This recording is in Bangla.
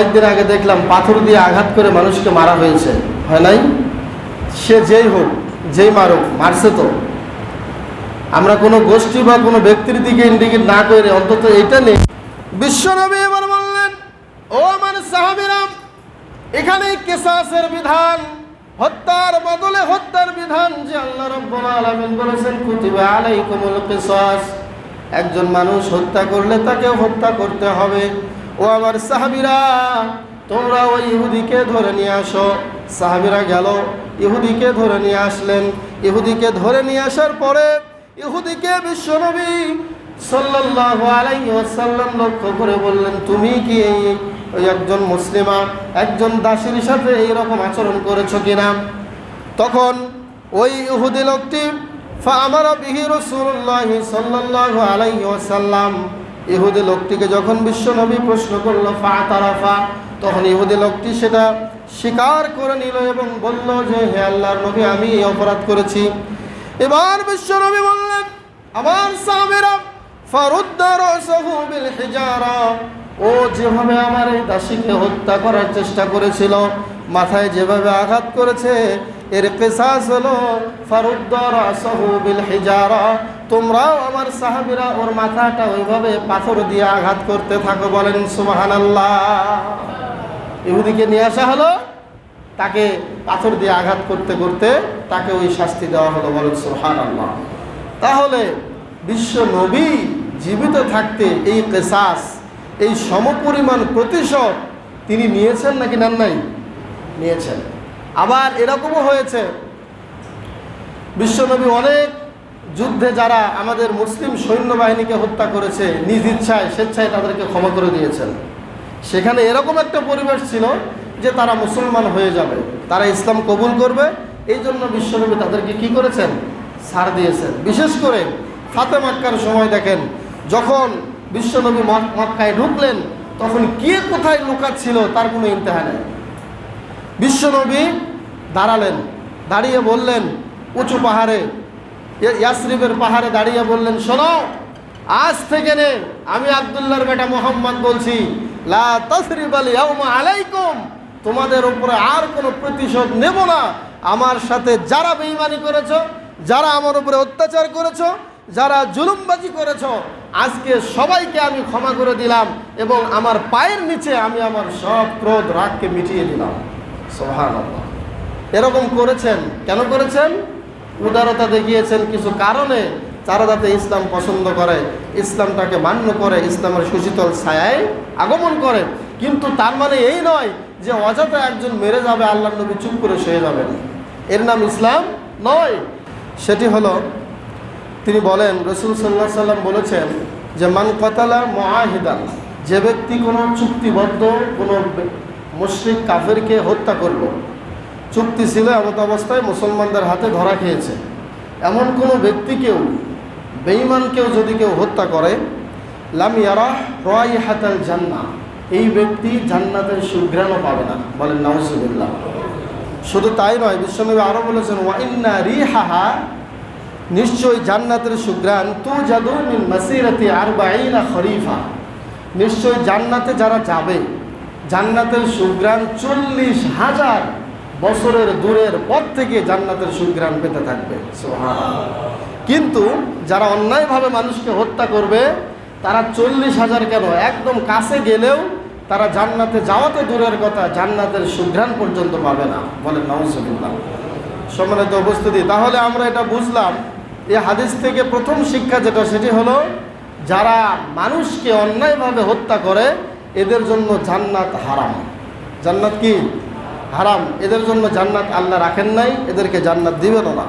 কয়েকদিন আগে দেখলাম পাথর দিয়ে আঘাত করে মানুষকে মারা হয়েছে। হয় নাই? সে যেই হোক, যেই মারুক, মারছে তো। আমরা কোনো গোষ্ঠী বা কোনো ব্যক্তির দিকে ইন্ডিকেট না করে অন্তত এটা নেই। বিশ্বনবী এবার বললেন, ও আমার সাহাবিরাম এখানে কেসাসের বিধান, হত্যার বদলে হত্যার বিধান যে আল্লাহ রাব্বুল আলামিন বলেছেন, কুতিবা আলাইকুমুল কিসাস। একজন মানুষ হত্যা করলে তাকে হত্যা করতে হবে। ও আমার সাহাবিরা, তোমরা ওই ইহুদিকে ধরে নিয়ে আসো। সাহাবিরা গেল, ইহুদিকে ধরে নিয়ে আসলেন। ইহুদিকে ধরে নিয়ে আসার পরে ইহুদিকে বিশ্বনবী সাল্লাল্লাহু আলাইহি ওয়াসাল্লাম লক্ষ্য করে বললেন, তুমি কি এই ওই একজন মুসলিমা? একজন দাসীর সাথে এইরকম আচরণ করেছ কিনা? তখন ওই ইহুদি লোকটি ফা আমার বিহি রসুল্লাহ সাল্লাল্লাহু আলাইহি ওয়াসাল্লাম। ইহুদি লোকটিকে যখন বিশ্বনবী প্রশ্ন করল, ফা তারাফা তখন ইহুদি লোকটি সেটা স্বীকার করে নিল এবং বলল যে, হে আল্লাহর নবী, আমি এই অপরাধ করেছি। এবার বিশ্বনবী বললেন, আমার সাহাবীরা ফারুদ্দা রাসাহু বিল হিজারা, ও যেভাবে আমার এই দাসীকে হত্যা করার চেষ্টা করেছিল, মাথায় যেভাবে আঘাত করেছে এর পেশাস হলো হিজারা। তোমরাও আমার সাহাবীরা ওর মাথাটা ওইভাবে পাথর দিয়ে আঘাত করতে থাকো বলেন সুবহানাল্লাহ। ইহুদিকে নিয়ে আসা হলো, তাকে পাথর দিয়ে আঘাত করতে করতে তাকে ওই শাস্তি দেওয়া হলো বলেন সুহান আল্লাহ তাহলে বিশ্ব নবী জীবিত থাকতে এই কেসাস, এই সমপরিমাণ প্রতিশোধ তিনি নিয়েছেন নাকি নেন নাই? নিয়েছেন। আবার এরকমও হয়েছে। বিশ্বনবী অনেক যুদ্ধে যারা আমাদের মুসলিম সৈন্যবাহিনীকে হত্যা করেছে, নিজ ইচ্ছায়, স্বেচ্ছায় তাদেরকে ক্ষমা করে দিয়েছেন। সেখানে এরকম একটা পরিবেশ ছিল যে তারা মুসলমান হয়ে যাবে। তারা ইসলাম কবুল করবে। এই জন্য বিশ্বনবী তাদেরকে কি করেছেন? ছাড় দিয়েছেন। বিশেষ করে ফাতে মাক্কার সময় দেখেন, যখন বিশ্বনবী মক- মক্কায় ঢুকলেন, তখন কে কোথায় লুকাচ্ছিল তার কোনো ইমতেহা নেই। বিশ্বনবী দাঁড়ালেন, দাঁড়িয়ে বললেন, উঁচু পাহাড়ে, ইয়া- ইয়াসরিবের পাহাড়ে দাঁড়িয়ে বললেন, শোনো, আজ থেকে নে, আমি আবদুল্লাহর বেটা মোহাম্মদ বলছি, লা আলাইকুম, তোমাদের উপরে আর কোনো প্রতিশোধ নেব না। আমার সাথে যারা বেঈমানি করেছ, যারা আমার উপরে অত্যাচার করেছ, যারা জুলুমবাজি করেছ, আজকে সবাইকে আমি ক্ষমা করে দিলাম এবং আমার পায়ের নিচে আমি আমার সব ক্রোধ রাগকে মিটিয়ে দিলাম। সোহান এরকম করেছেন। কেন করেছেন? উদারতা দেখিয়েছেন কিছু কারণে তারা যাতে ইসলাম পছন্দ করে, ইসলামটাকে মান্য করে, ইসলামের সুশীতল ছায়ায় আগমন করে। কিন্তু তার মানে এই নয় যে অযথা একজন মেরে যাবে আল্লাহ নবী চুপ করে শুয়ে যাবেন। এর নাম ইসলাম নয়। সেটি হলো, তিনি বলেন, রসুল সাল্লাহ সাল্লাম বলেছেন যে, মান কতালা মহাহিদান যে ব্যক্তি কোনো চুক্তিবদ্ধ কোনো মুশ্রিক কাফেরকে হত্যা করল চুক্তি ছিল এমত অবস্থায় মুসলমানদের হাতে ধরা খেয়েছে। এমন কোনো ব্যক্তিকেও বেঈমানকেও যদি কেউ হত্যা করে লামিয়ারা রয় হাতাল জান্না, এই ব্যক্তি জান্নাতের সুঘ্রাণও পাবে না, বলেন নাউজুবিল্লাহ। শুধু তাই নয়, বিশ্বনবী আরও বলেছেন ওয়াইন্না রিহাহা নিশ্চয়ই জান্নাতের সুগ্রাণ তু জাদু মিন মাসিরাতি আরবাইনা খরিফা। নিশ্চয়ই জান্নাতে যারা যাবে, জান্নাতের সুগ্রাণ চল্লিশ হাজার বছরের দূরের পথ থেকে জান্নাতের সুগ্রাণ পেতে থাকবে। কিন্তু যারা অন্যায়ভাবে মানুষকে হত্যা করবে তারা চল্লিশ হাজার কেন? একদম কাছে গেলেও তারা জান্নাতে যাওয়াতে দূরের কথা জান্নাতের সুঘ্রাণ পর্যন্ত পাবে না। বলেন নওয়াজুবিল্লাহ সম্মানিত উপস্থিতি তাহলে আমরা এটা বুঝলাম। এই হাদিস থেকে প্রথম শিক্ষা যেটা সেটি হলো যারা মানুষকে অন্যায়ভাবে হত্যা করে এদের জন্য জান্নাত হারাম। জান্নাত কি? হারাম। এদের জন্য জান্নাত আল্লাহ রাখেন নাই এদেরকে জান্নাত দিবেন না।